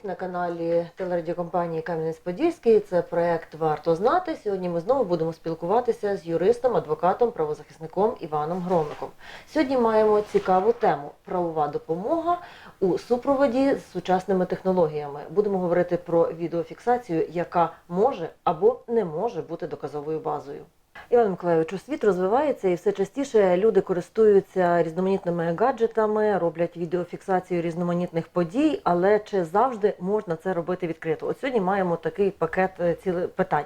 всіх на каналі телерадіокомпанії Кам'янець-Подільський. Це проект Варто знати. Сьогодні ми знову будемо спілкуватися з юристом, адвокатом, правозахисником Іваном Громиком. Сьогодні маємо цікаву тему правова допомога у супроводі з сучасними технологіями. Будемо говорити про відеофіксацію, яка може або не може бути доказовою базою. Іван Миколайовичу, світ розвивається і все частіше люди користуються різноманітними гаджетами, роблять відеофіксацію різноманітних подій, але чи завжди можна це робити відкрито? От сьогодні маємо такий пакет е, ціле питань.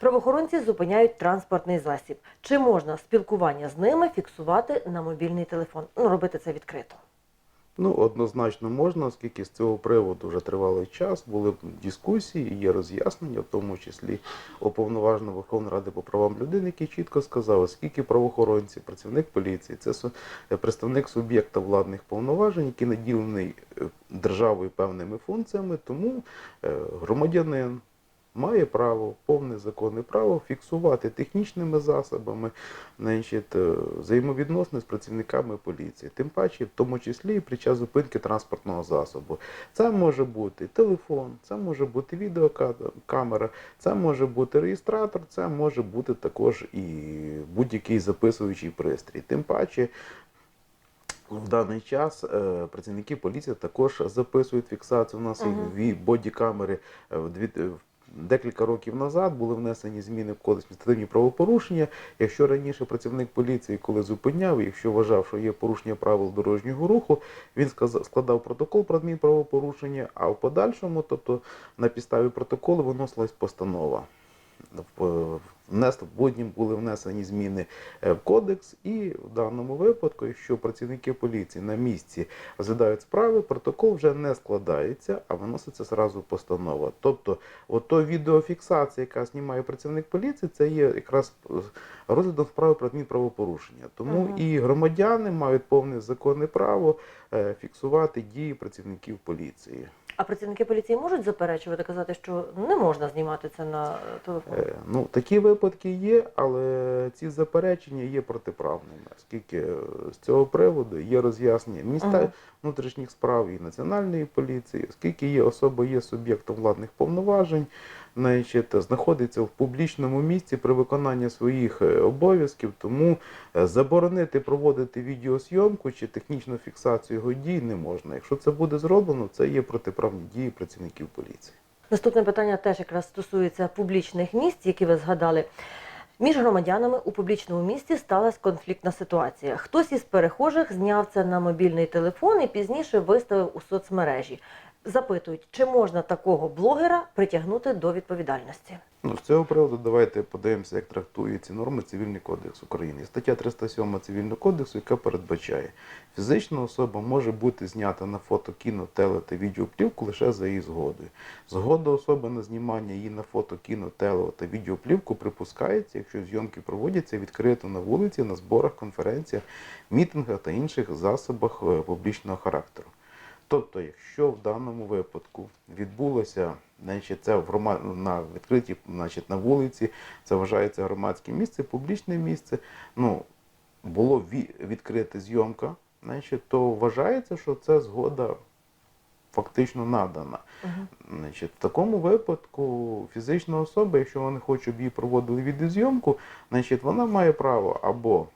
Правоохоронці зупиняють транспортний засіб. Чи можна спілкування з ними фіксувати на мобільний телефон? Ну, робити це відкрито. Ну, однозначно можна, оскільки з цього приводу вже тривалий час були дискусії, є роз'яснення, в тому числі уповноваженого Верховної Ради по правам людини, який чітко сказав, оскільки правоохоронці, працівник поліції, це су- представник суб'єкта владних повноважень, який наділений е, державою певними функціями, тому е, громадянин. Має право, повне законне право фіксувати технічними засобами значить, е, взаємовідносини з працівниками поліції, тим паче, в тому числі і під час зупинки транспортного засобу. Це може бути телефон, це може бути відеокамера, це може бути реєстратор, це може бути також і будь-який записуючий пристрій. Тим паче. В даний час е, працівники поліції також записують фіксацію. У нас Мгм. і в бодікамери в Декілька років назад були внесені зміни в кодекс адміністративні правопорушення. Якщо раніше працівник поліції, коли зупиняв, якщо вважав, що є порушення правил дорожнього руху, він складав протокол про адмінправопорушення, а в подальшому, тобто на підставі протоколу, виносилась постанова. В- Потім були внесені зміни е, в кодекс, і в даному випадку, якщо працівники поліції на місці розглядають справи, протокол вже не складається, а виноситься зразу постанова. Тобто, ото відеофіксація, яка знімає працівник поліції, це є якраз е, розглядом справи про адмінправопорушення. Тому Мгм. і громадяни мають повне законне право фіксувати дії працівників поліції. А працівники поліції можуть заперечувати, казати, що не можна знімати це на е, телефон. Е, Ну, такі випадки є, але ці заперечення є протиправними, оскільки е, з цього приводу є роз'яснення міністра Ага. внутрішніх справ і національної поліції, оскільки є особа є суб'єктом владних повноважень, значить, знаходиться в публічному місці при виконанні своїх е, обов'язків, тому е, заборонити проводити відеозйомку чи технічну фіксацію його дій не можна. Якщо це буде зроблено, це є протиправні дії працівників поліції. Наступне питання теж якраз стосується публічних місць, які ви згадали. Між громадянами у публічному місці сталася конфліктна ситуація. Хтось із перехожих зняв це на мобільний телефон і пізніше виставив у соцмережі. Запитують, чи можна такого блогера притягнути до відповідальності. Ну, з цього приводу давайте подивимося, як трактують ці норми Цивільний кодекс України. Стаття 307 Цивільного кодексу, яка передбачає, фізична особа може бути знята на фото, кіно, теле та відеоплівку лише за її згодою. Згода особи на знімання її на фото, кіно, теле та відеоплівку припускається, якщо зйомки проводяться відкрито на вулиці, на зборах, конференціях, мітингах та інших засобах е, публічного характеру. Тобто, якщо в даному випадку відбулося, значить, це в грома... на відкритій, значить, на вулиці, це вважається громадське місце, публічне місце, ну, було ві- відкрита зйомка, значить, то вважається, що це згода фактично надана. Значить, в такому випадку фізична особа, якщо вони хочуть, щоб її проводили відеозйомку, значить, вона має право або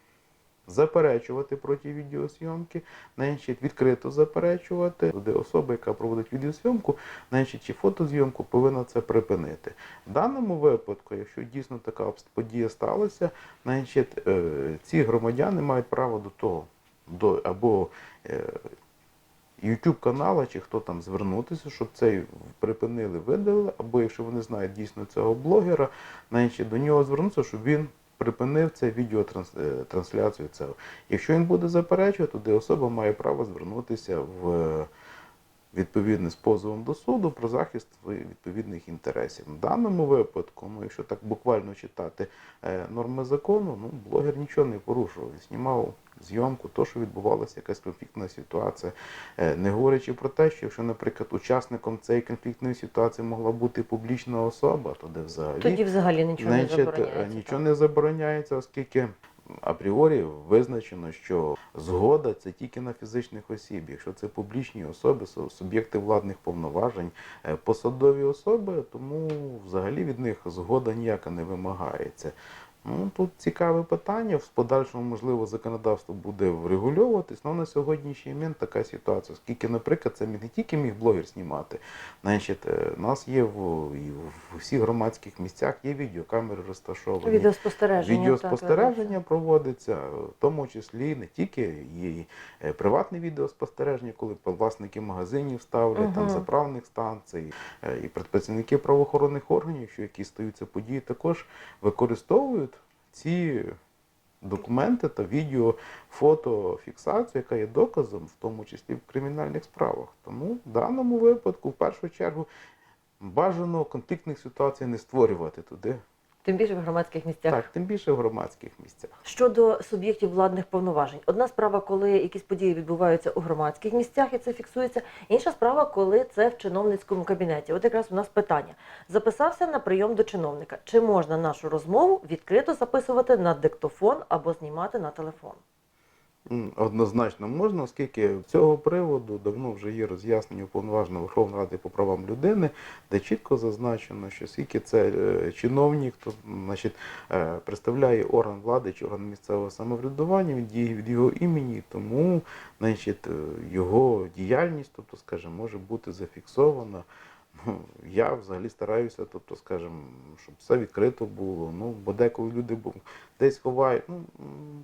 заперечувати проти відеозйомки, значить, відкрито заперечувати, де особа, яка проводить відеозйомку, значить, чи фотозйомку, повинна це припинити. В даному випадку, якщо дійсно така подія сталася, значить, е, ці громадяни мають право до того, до або е, YouTube канала, чи хто там звернутися, щоб цей припинили, видалили, або якщо вони знають дійсно цього блогера, значить до нього звернутися, щоб він припинив це відеотрансляцію цього. Якщо він буде заперечувати, то особа має право звернутися в е, відповідне з позовом до суду про захист відповідних інтересів. В даному випадку, ну, якщо так буквально читати е, норми закону, ну, блогер нічого не порушував, він знімав зйомку, то, що відбувалася якась конфліктна ситуація. Е, Не говорячи про те, що якщо, наприклад, учасником цієї конфліктної ситуації могла бути публічна особа, то де взагалі Тоді взагалі нічого не е, забороняється. нічого не забороняється, оскільки апріорі визначено, що згода це тільки на фізичних осіб. Якщо це публічні особи, суб'єкти владних повноважень, е, посадові особи, тому взагалі від них згода ніяка не вимагається. Ну, тут цікаве питання. В подальшому, можливо, законодавство буде врегульовуватись, але на сьогоднішній момент така ситуація. Оскільки, наприклад, це не тільки міг блогер знімати. Значить, е, у нас є в, і в всіх громадських місцях є відеокамери розташовані. Відеоспостереження. Відеоспостереження проводиться, в тому числі не тільки і е, приватне відеоспостереження, коли власники магазинів ставлять, там заправних станцій, е, і працівники правоохоронних органів, якщо якісь стаються події, також використовують ці документи та відео, фотофіксацію, яка є доказом, в тому числі в кримінальних справах. Тому в даному випадку, в першу чергу, бажано конфліктних ситуацій не створювати туди. Тим більше в громадських місцях. Так, тим більше в громадських місцях. Щодо суб'єктів владних повноважень, одна справа, коли якісь події відбуваються у громадських місцях і це фіксується. Інша справа, коли це в чиновницькому кабінеті. От якраз у нас питання: записався на прийом до чиновника. Чи можна нашу розмову відкрито записувати на диктофон або знімати на телефон? Однозначно можна, оскільки з цього приводу давно вже є роз'яснення уповноваженого Верховної Ради по правам людини, де чітко зазначено, що скільки це е, чиновник, то значить е, представляє орган влади чи орган місцевого самоврядування, він діє від його імені, тому значить, е, його діяльність, тобто, скажімо, може бути зафіксована. Ну, я взагалі стараюся, тобто, скажімо, щоб все відкрито було. Ну, бо деколи люди десь ховають. Ну,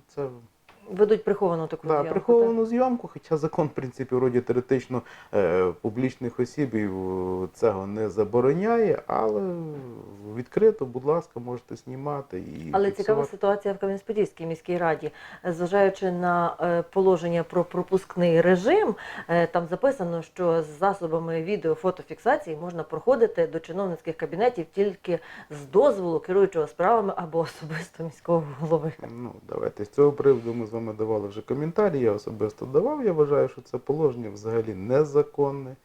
це Ведуть приховану таку Да, зйомку, приховану зйомку, хоча закон, в принципі, вроді теоретично е, публічних осіб цього не забороняє, але відкрито, будь ласка, можете знімати і Але цікава ситуація в Кам'янець-Подільській міській раді, зважаючи на е, положення про пропускний режим, е, там записано, що з засобами відео-фотофіксації можна проходити до чиновницьких кабінетів тільки з дозволу керуючого справами або особисто міського голови. Ну, давайте з цього приводу ми з вами давали вже коментарі, я особисто давав. Я вважаю, що це положення взагалі незаконне.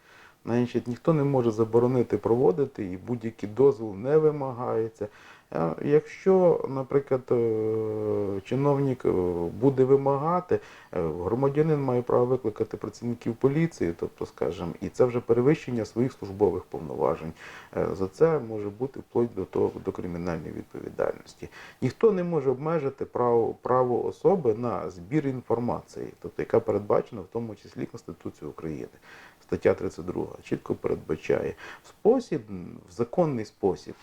Значить, ніхто не може заборонити проводити і будь-який дозвіл не вимагається. Якщо, наприклад, е, чиновник е, буде вимагати, е, громадянин має право викликати працівників поліції, тобто, скажімо, і це вже перевищення своїх службових повноважень. За це може бути вплоть до того до кримінальної відповідальності. Ніхто не може обмежити право, право особи на збір інформації, тобто яка передбачена в тому числі Конституцією України. Стаття 32 чітко передбачає спосіб, в законний спосіб.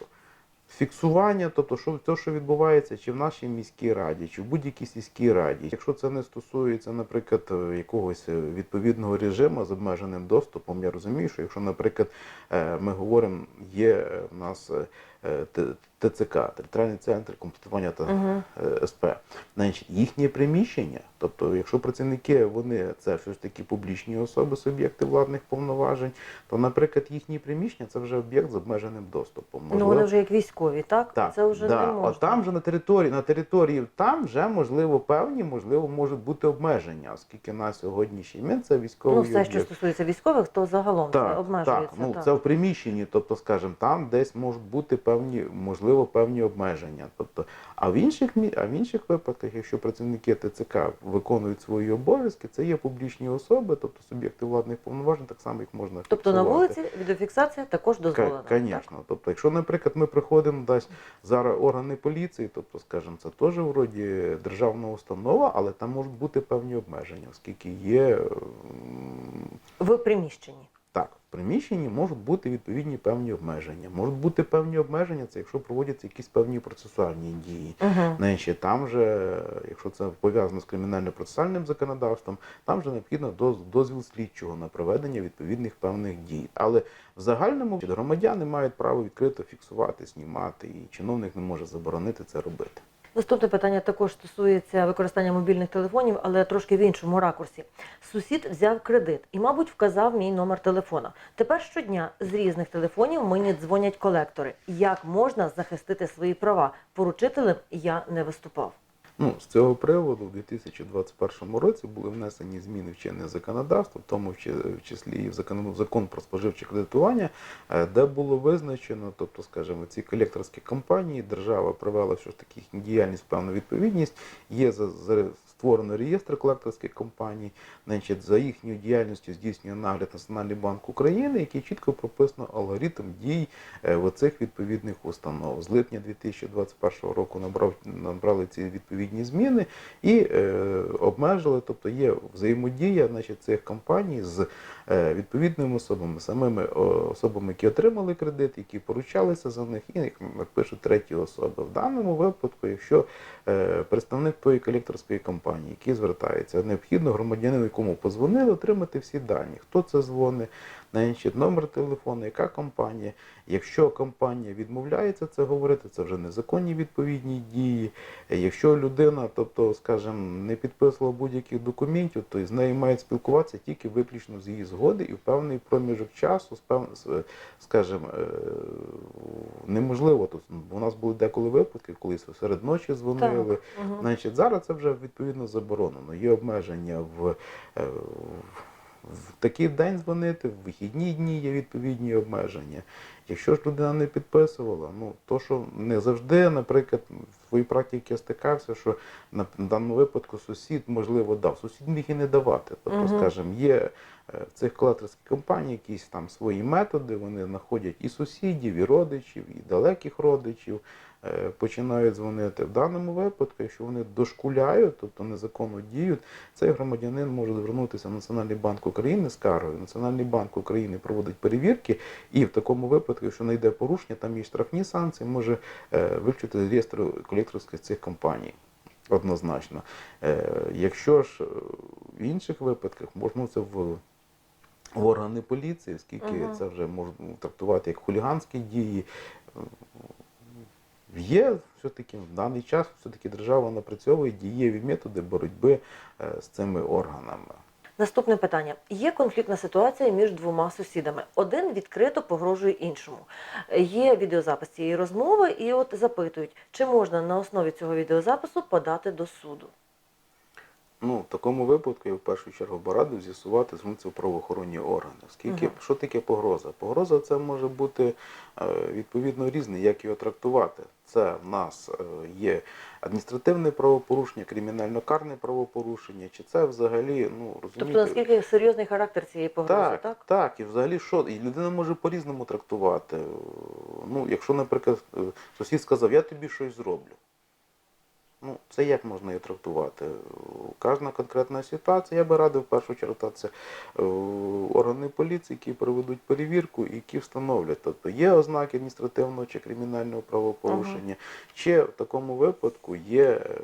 Фіксування, тобто, що те, що відбувається, чи в нашій міській раді, чи в будь-якій сільській раді, якщо це не стосується, наприклад, е, якогось е, відповідного режиму з обмеженим доступом, я розумію, що якщо, наприклад, е, ми говоримо, є в нас ТЦК, територіальний центр комплектування та е, СП, значить їхнє приміщення, тобто, якщо працівники вони це все ж таки публічні особи, суб'єкти владних повноважень, то, наприклад, їхні приміщення це вже об'єкт з обмеженим доступом. Ну вони вже як військові, так? Так, Це вже да. не можна. От там же на території, на території там вже можливо певні, можливо, можуть бути обмеження, оскільки на сьогоднішній момент це військовий Ну, все, що стосується військових, то загалом це обмежується. так, ну так. це в приміщенні, тобто, скажімо, там десь можуть бути певні, можливо, певні обмеження. Тобто, а в інших а в інших випадках, якщо працівники ТЦК виконують свої обов'язки, це є публічні особи, тобто суб'єкти владних повноважень, так само їх можна Тобто на вулиці відеофіксація також дозволена. Звісно. Тобто, якщо, наприклад, ми приходимо десь зараз органи поліції, тобто, скажімо, це теж вроді державна установа, але там можуть бути певні обмеження, оскільки є В приміщенні. Так, в приміщенні можуть бути відповідні певні обмеження. Можуть бути певні обмеження, це якщо проводяться якісь певні процесуальні дії. Угу. Значить, там же, якщо це пов'язано з кримінально-процесуальним законодавством, там же необхідно доз- дозвіл слідчого на проведення відповідних певних дій. Але в загальному громадяни мають право відкрито фіксувати, знімати, і чиновник не може заборонити це робити. Наступне питання також стосується використання мобільних телефонів, але трошки в іншому ракурсі. Сусід взяв кредит і, мабуть, вказав мій номер телефона. Тепер щодня з різних телефонів мені дзвонять колектори. Як можна захистити свої права? Поручителем я не виступав. Ну, з цього приводу у 2021 році були внесені зміни в чинне законодавство, в тому в числі і в закон, закон про споживче кредитування, е, де було визначено, тобто, скажімо, ці колекторські компанії, держава провела все ж таки їхню діяльність, певну відповідність, є за, за, створено реєстр колекторських компаній, значить, за їхньою діяльністю здійснює нагляд Національний банк України, який чітко прописано алгоритм дій е, в оцих відповідних установ. З липня 2021 року набрав, набрали ці відповідні зміни і е, обмежили, тобто є взаємодія значить, цих компаній з е, відповідними особами, самими особами, які отримали кредит, які поручалися за них, і як пишуть треті особи. В даному випадку, якщо е, представник тої колекторської компанії, який звертається, необхідно громадянину, якому позвонили, отримати всі дані, хто це дзвонить, значить, номер телефону, яка компанія. Якщо компанія відмовляється це говорити, це вже незаконні відповідні дії. Якщо людина, тобто, скажімо, не підписувала будь-яких документів, то з нею мають спілкуватися тільки виключно з її згоди і в певний проміжок часу, скажімо, е, неможливо. Тут у нас були деколи випадки, коли серед ночі дзвонили. Мгм. Значить, зараз це вже відповідно заборонено. Є обмеження в, е, в, в такий день дзвонити, в вихідні дні є відповідні обмеження. Якщо ж людина не підписувала, ну то що не завжди, наприклад, в своїй практиці я стикався, що на в даному випадку сусід можливо дав. Сусід міг і не давати. Тобто, Мгм. скажімо, є е, в цих колекторських компаній якісь там свої методи, вони знаходять і сусідів, і родичів, і далеких родичів е, починають дзвонити. В даному випадку, якщо вони дошкуляють, тобто незаконно діють, цей громадянин може звернутися в Національний банк України з скаргою. Національний банк України проводить перевірки, і в такому випадку, якщо знайде порушення, там є штрафні санкції, може е, вивчити з реєстру колекторських цих компаній. Однозначно. Е, Якщо ж е, в інших випадках можна це в органи поліції, оскільки Мгм. це вже можна трактувати як хуліганські дії. Є все-таки в даний час все-таки держава напрацьовує дієві методи боротьби з цими органами. Наступне питання: є конфліктна ситуація між двома сусідами. Один відкрито погрожує іншому. Є відеозапис цієї розмови, і от запитують, чи можна на основі цього відеозапису подати до суду. Ну, в такому випадку я в першу чергу б радив з'ясувати в правоохоронні органи. Оскільки Мгм. що таке погроза? Погроза це може бути е, відповідно різне, як його трактувати. Це в нас е, є адміністративне правопорушення, кримінально-карне правопорушення, чи це взагалі, ну розумієте, Тобто, наскільки серйозний характер цієї погрози, так? так, так, і взагалі що? І людина може по-різному трактувати. Ну, якщо, наприклад, е, сусід сказав, я тобі щось зроблю. Ну, це як можна її трактувати? Кожна конкретна ситуація, я би радив в першу чергу це е, органи поліції, які проведуть перевірку і які встановлять. Тобто є ознаки адміністративного чи кримінального правопорушення, чи в такому випадку є, е,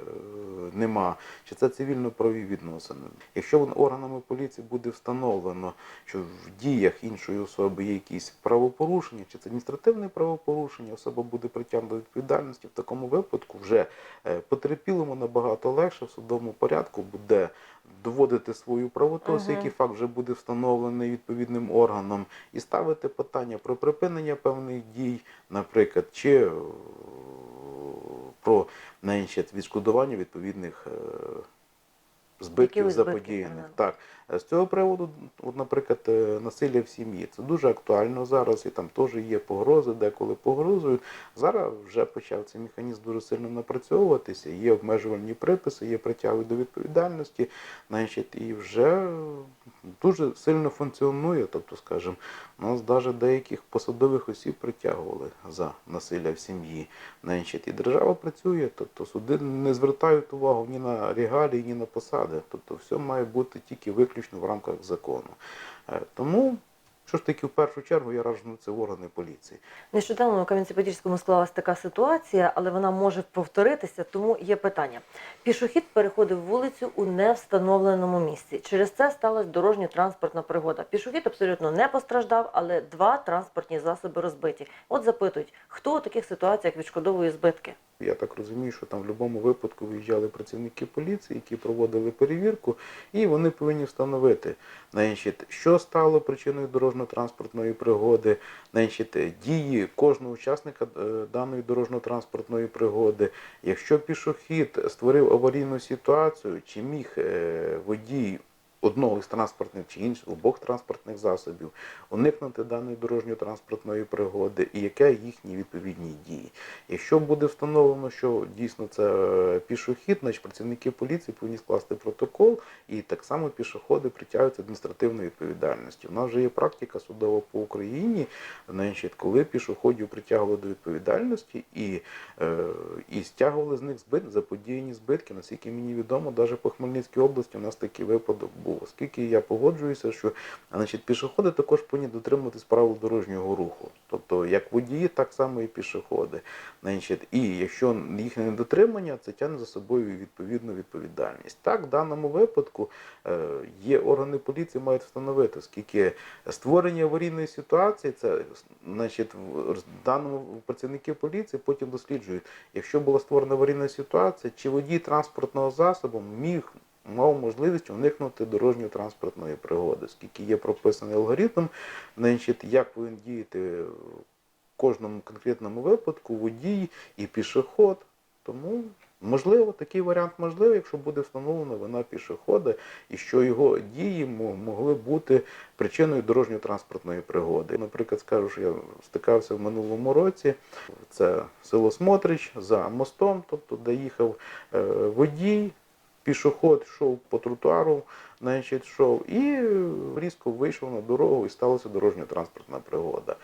нема, чи це цивільно-правові відносини. Якщо органами поліції буде встановлено, що в діях іншої особи є якісь правопорушення, чи це адміністративне правопорушення, особа буде притягнута до відповідальності, в такому випадку вже е, потерпілому набагато легше в судовому порядку буде доводити свою правоту, Мгм. який факт вже буде встановлений відповідним органом, і ставити питання про припинення певних дій, наприклад, чи про про інші відшкодування відповідних е, збитків заподіяних. Так. Е, З цього приводу, от, наприклад, е, насилля в сім'ї. Це дуже актуально зараз, і там теж є погрози, деколи погрозують. Зараз вже почав цей механізм дуже сильно напрацьовуватися. Є обмежувальні приписи, є притяги до відповідальності, значить, і вже дуже сильно функціонує. Тобто, скажімо, нас навіть деяких посадових осіб притягували за насилля в сім'ї. Значить, і держава працює, тобто суди не звертають увагу ні на регалії, ні на посади. Тобто все має бути тільки виключно в рамках закону. Е, Тому, що ж таки, в першу чергу я раджу це в органи поліції. Нещодавно у Кам'янці-Подільському склалася така ситуація, але вона може повторитися, тому є питання. Пішохід переходив вулицю у невстановленому місці. Через це сталася дорожньо-транспортна пригода. Пішохід абсолютно не постраждав, але два транспортні засоби розбиті. От запитують, хто у таких ситуаціях відшкодовує збитки? Я так розумію, що там в будь-якому випадку виїжджали працівники поліції, які проводили перевірку, і вони повинні встановити, значить, що стало причиною дорожньо-транспортної пригоди, значить, дії кожного учасника е, даної дорожньо-транспортної пригоди. Якщо пішохід створив аварійну ситуацію, чи міг е, водій одного із транспортних чи інших обох транспортних засобів уникнути даної дорожньо-транспортної пригоди, і яке їхні відповідні дії. Якщо буде встановлено, що дійсно це е, пішохід, значить працівники поліції повинні скласти протокол, і так само пішоходи притягуються адміністративної відповідальності. У нас вже є практика судова по Україні, значить, коли пішоходів притягували до відповідальності і, е, і стягували з них збит, заподіяні збитки. Наскільки мені відомо, навіть по Хмельницькій області у нас такий випадок був. Оскільки я погоджуюся, що значить, пішоходи також повинні дотримуватись правил дорожнього руху. Тобто як водії, так само і пішоходи. Значить, і якщо їхнє недотримання, це тягне за собою відповідну відповідальність. Так, в даному випадку е, є органи поліції, мають встановити, оскільки створення аварійної ситуації, це значить, в даному працівники поліції потім досліджують, якщо була створена аварійна ситуація, чи водій транспортного засобу міг мав можливість уникнути дорожньої транспортної пригоди, оскільки є прописаний алгоритм, значить, як повинен діяти в кожному конкретному випадку водій і пішоход. Тому можливо, такий варіант можливий, якщо буде встановлена вина пішохода, і що його дії могли бути причиною дорожньо-транспортної пригоди. Наприклад, скажу, що я стикався в минулому році. Це село Смотрич за мостом, тобто де їхав е, водій, пішоход йшов по тротуару, значить, йшов, і різко вийшов на дорогу і сталася дорожньо-транспортна пригода.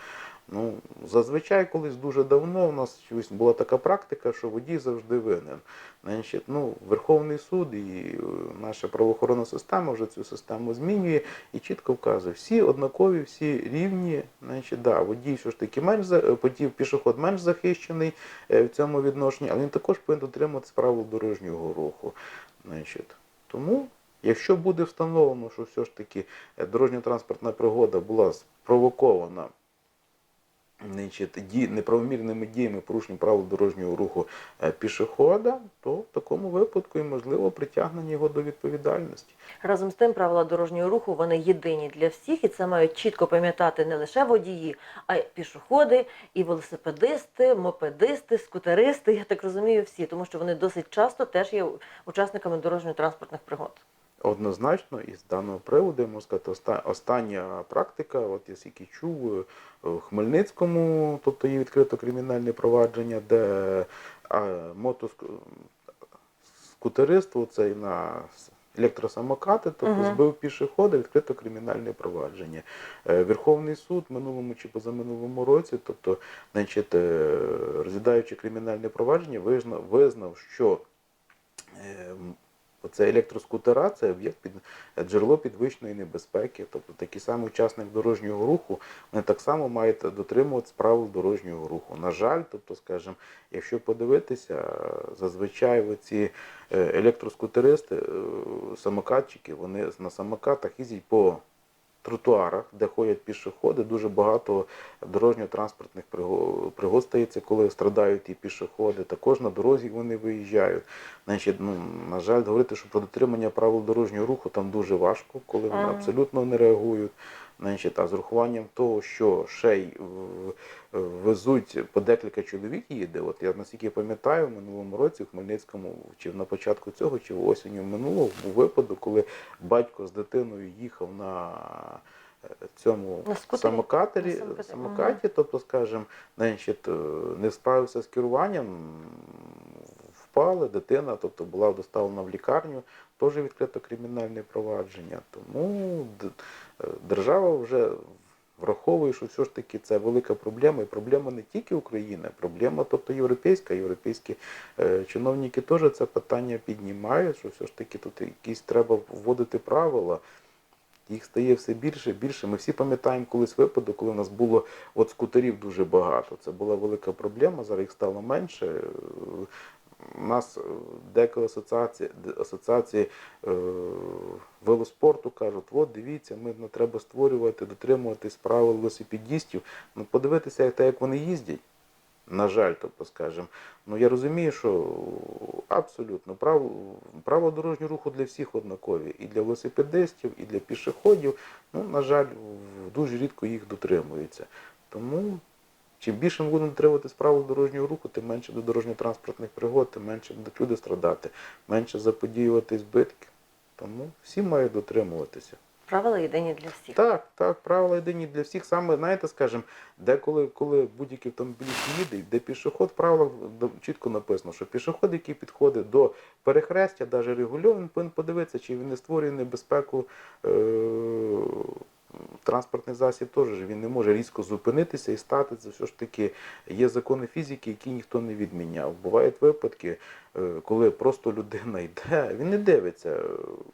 Ну, зазвичай колись дуже давно у нас була така практика, що водій завжди винен. Значить, ну, Верховний суд і е, наша правоохоронна система вже цю систему змінює і чітко вказує, всі однакові, всі рівні. Значить, да, водій все ж таки менш е, потів, пішоход менш захищений е, в цьому відношенні, але він також повинен дотримуватися правил дорожнього руху. Значить, тому, якщо буде встановлено, що все ж таки е, дорожньо-транспортна пригода була спровокована неправомірними діями порушення правил дорожнього руху е, пішохода, то в такому випадку і можливо притягнення його до відповідальності. Разом з тим, правила дорожнього руху вони єдині для всіх, і це мають чітко пам'ятати не лише водії, а й пішоходи, і велосипедисти, мопедисти, скутеристи. Я так розумію, всі, тому що вони досить часто теж є учасниками дорожньо-транспортних пригод. Однозначно, із даного приводу, я можу сказати, остання практика, от я скільки чув е, в Хмельницькому, тобто є відкрито кримінальне провадження, де мотоскутериство цей на електросамокати, тобто Мгм. збив пішохода, відкрито кримінальне провадження. Е, Верховний суд минулому чи позаминулому році, тобто, значить, е, розглядаючи кримінальне провадження, визнав, визнав що Оце електроскутера це об'єкт під джерело підвищеної небезпеки. Тобто такий самий учасник дорожнього руху, вони так само мають дотримуватися правил дорожнього руху. На жаль, тобто, скажімо, якщо подивитися, зазвичай ці електроскутеристи, е, самокатчики, вони на самокатах їздять по тротуарах, де ходять пішоходи, дуже багато дорожньо-транспортних приго- пригод стається, коли страдають і пішоходи. Також на дорозі вони виїжджають. Значить, ну, на жаль, говорити, що про дотримання правил дорожнього руху там дуже важко, коли вони абсолютно не реагують. Значить, а з урахуванням того, що ще й в- везуть по декілька чоловік їде. От я наскільки пам'ятаю, в минулому році в Хмельницькому, чи на початку цього, чи осінню минулого, був випадок, коли батько з дитиною їхав на е, цьому На самокатері, На самокаті, самокаті, тобто, скажімо, значить, е, не справився з керуванням, впали, дитина, тобто була доставлена в лікарню, теж відкрито кримінальне провадження. Тому держава вже враховує, що все ж таки це велика проблема, і проблема не тільки України, проблема, тобто європейська. Європейські е, чиновники теж це питання піднімають, що все ж таки тут якісь треба вводити правила. Їх стає все більше, і більше. Ми всі пам'ятаємо колись випадок, коли в нас було от скутерів дуже багато. Це була велика проблема, зараз їх стало менше. У нас е, деколи асоціації, асоціації е, велоспорту кажуть, от дивіться, ми не треба створювати, дотримуватись правил велосипедістів. Ну, подивитися, як, те, як вони їздять. На жаль, тобто, скажем, ну я розумію, що абсолютно право, право дорожнього руху для всіх однакові, і для велосипедистів, і для пішоходів. Ну, на жаль, дуже рідко їх дотримуються. Тому чим більше ми будемо дотримуватись правил дорожнього руху, тим менше до дорожньо-транспортних пригод, тим менше будуть люди страдати, менше заподіювати збитки. Тому всі мають дотримуватися. Правила єдині для всіх. Так, так, правила єдині для всіх. Саме, знаєте, скажімо, деколи, коли будь-який автомобіліст їде, де пішоход, в правилах чітко написано, що пішоход, який підходить до перехрестя, навіть регульований, повинен подивитися, чи він не створює небезпеку. Е- Транспортний засіб теж він не може різко зупинитися і стати. Це все ж таки є закони фізики, які ніхто не відміняв. Бувають випадки, е, коли просто людина йде, він не дивиться.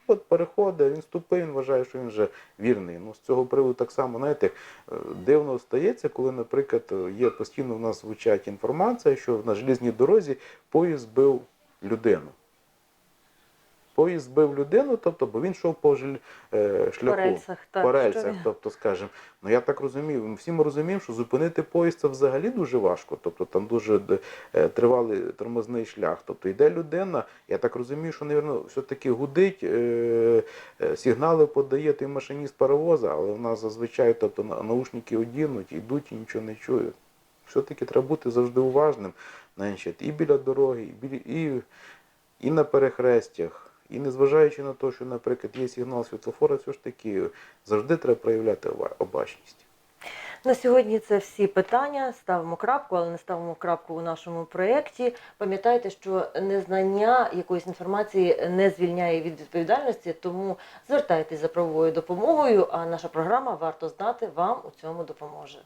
От переходить, він ступив, він вважає, що він вже вірний. Ну, з цього приводу так само, знаєте, е, дивно стається, коли, наприклад, є постійно в нас звучать інформація, що на желізній дорозі поїзд збив людину. Поїзд збив людину, тобто, бо він йшов по жель- е, шляху. По рельсах, так. по рельсах, тобто, скажімо, ну я так розумію, всі ми розуміємо, що зупинити поїзд це взагалі дуже важко. Тобто там дуже е, тривалий тормозний шлях. Тобто йде людина, я так розумію, що, мабуть, все-таки гудить, е, е, сигнали подає той машиніст паровоза, але в нас зазвичай тобто, наушники одінуть, йдуть і нічого не чують. Все-таки треба бути завжди уважним, значить, і біля дороги, і, біля, і, і на перехрестях. І незважаючи на те, що, наприклад, є сигнал світлофора, все ж таки завжди треба проявляти обачність. На сьогодні це всі питання. Ставимо крапку, але не ставимо крапку у нашому проєкті. Пам'ятайте, що незнання якоїсь інформації не звільняє від відповідальності, тому звертайтесь за правовою допомогою. А наша програма варто знати вам у цьому допоможе.